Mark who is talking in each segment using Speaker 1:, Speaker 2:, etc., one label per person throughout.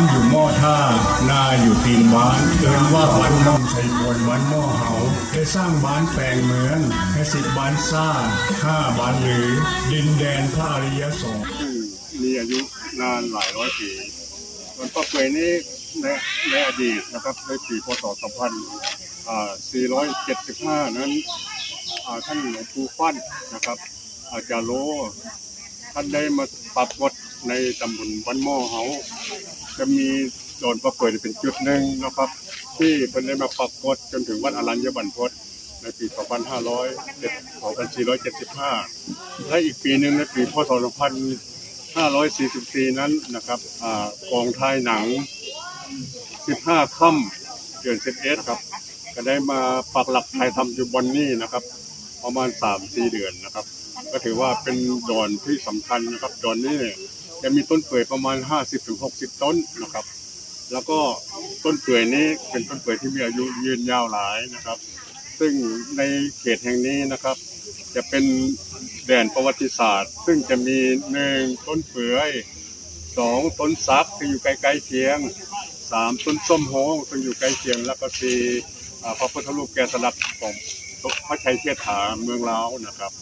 Speaker 1: านอยู่หม้อท่า นาอยู่ตีนบ้านเอินว่าบ้านน้องชัยพลบ้านหม้อเหาให้สร้างบ้านแปลงเมืองให้สิบบ้านซ่าห้าบ้านหรือ ดินแดนพระอริยสงฆ์
Speaker 2: มีอายุนานหลายร้อยปีส่วนป้าเปยนี้ในในอดีตนะครับในปีพศ 2475 นั้นอ่าท่านหลวงปู่ฟั่นนะครับ อาจารย์โลท่านได้มาปรับกฎในตำบลบ้านหม้อเฮา จะมีโดนประเปิดเป็นจุดหนึ่งนะครับ ที่เพิ่นได้มาปรับกฎจนถึงวัดอรัญญบันพตในปี 2575 และอีกปีหนึ่งในปีพศ2544 นั้นนะครับกองถ่ายหนัง 15 ค่ำเดือน11ครับ ก็ได้มาปักหลักถ่ายทำอยู่บนนี้นะครับ ประมาณ 3-4 เดือนนะครับ ก็ถือว่าเป็นดอนที่สำคัญนะครับดอนนี้เนี่ย จะมีต้นเปื่อยประมาณ 50-60 ต้นนะครับ แล้วก็ต้นเปื่อยนี้เป็นต้นเปื่อยที่มีอายุยืนยาวหลายนะครับ ซึ่งในเขตแห่งนี้นะครับ จะเป็นแดนประวัติศาสตร์ ซึ่งจะมีหนึ่งต้นเปื่อยสองต้นซักที่อยู่ใกล้ๆเคียงสามต้นส้มโฮงซึ่งอยู่ใกล้เคียงแล้วก็สี่พระพุทธรูปแกะสลักของพระชัยเชษฐาเมืองลาวนะครับ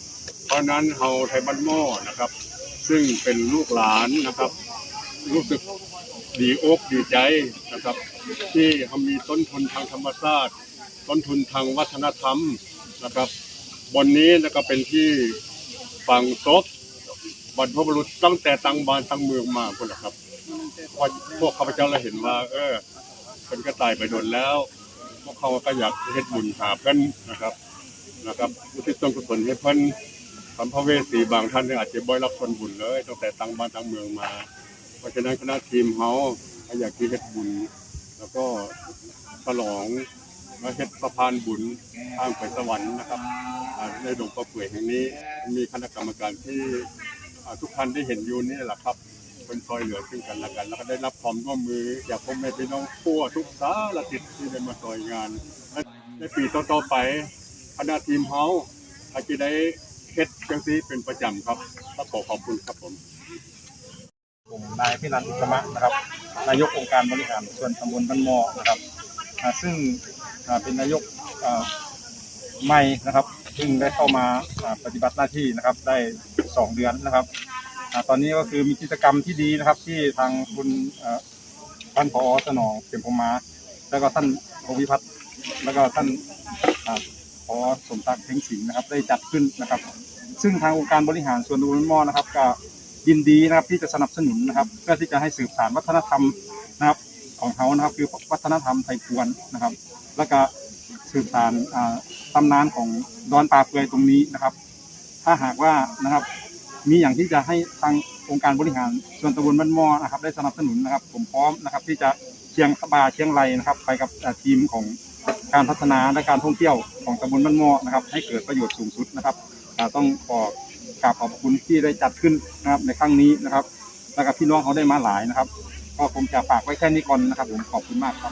Speaker 2: เพราะฉะนั้นเฮาไทยบ้านหม้อนะครับ ซึ่งเป็นลูกหลานนะครับ รู้สึกดีอกดีใจนะครับ ที่เขามีต้นทุนทางธรรมชาติต้นทุนทางวัฒนธรรมนะครับบนนี้นะครับเป็นที่ฝังศพบรรพบุรุษตั้งแต่ตั้งบ้านตั้งเมืองมาคนละครับพอพวกข้าพเจ้าเราเห็นว่า เออเป็นก็ตายไปโดนแล้ว พวกเขาก็อยากเฮ็ดบุญหาเพิ่นนะครับนะครับอุทิศส่วนกุศลให้เพิ่น สัมภเวสีบางท่านเนี่ยอาจจะบ่อยรับผลบุญเลยตั้งแต่ตั้งบ้านตั้งเมืองมา เพราะฉะนั้นคณะทีมเฮาอยากที่เฮ็ดบุญ แล้วก็ฉลองและเฮ็ดสะพานบุญทางไปสวรรค์นะครับในดงประเปื่อยแห่งนี้ มีคณะกรรมการที่ทุกท่านได้เห็นอยู่นี่แหละครับเป็นซอยเหลือซึ่งกันและกัน แล้วก็ได้รับความร่วมมือจากพ่อแม่พี่น้องทั่วทุกสารทิศที่ได้มาซอยงาน ในปีต่อๆไปคณะทีมเฮาอาจจะได้ เฮ็ดจังซีเป็นประจำครับก็ขอขอบคุณครับผม
Speaker 3: ผมนายพินันอุตมะนะครับ นายกองค์การบริหารส่วนตำบลบ้านมอนะครับซึ่งเป็นนายกใหม่นะครับซึ่งได้เข้ามาปฏิบัติหน้าที่นะครับ ได้สองเดือนนะครับอตอนนี้ก็คือมีกิจกรรมที่ดีนะครับ ที่ทางคุณท่านผอสนองเข็มพงมา แล้วก็ท่านโอวิพัฒน์แล้วก็ท่าน อ่าผอสมศักดิ์เพ็งสิงห์นะครับ ได้จัดขึ้นนะครับ ซึ่งทางองค์การบริหารส่วนตำบลบ้านหมอนะครับ ก็ยินดีนะครับที่จะสนับสนุนนะครับ เพื่อที่จะให้สืบสานวัฒนธรรมนะครับของเขานะครับ คือวัฒนธรรมไทยพวนนะครับ แล้วก็สืบสานตำนานของดอนปลาเปลือยตรงนี้นะครับ ถ้าหากว่านะครับมีอย่างที่จะให้ทางองค์การบริหารส่วนตำบลบ้านหม้อนะครับ ได้สนับสนุนนะครับ ผมพร้อมนะครับ ที่จะเชียงบาเชียงไรนะครับ ไปกับทีมของ การพัฒนาและการท่องเที่ยวของตำบลบ้านหม้อนะครับ ให้เกิดประโยชน์สูงสุดนะครับต้องขอกราบขอบคุณที่ได้จัดขึ้นนะครับในครั้งนี้นะครับ แล้วก็พี่น้องเขาได้มาหลายนะครับ ก็คงจะฝากไว้แค่นี้ก่อนนะครับผมขอบคุณมากครับ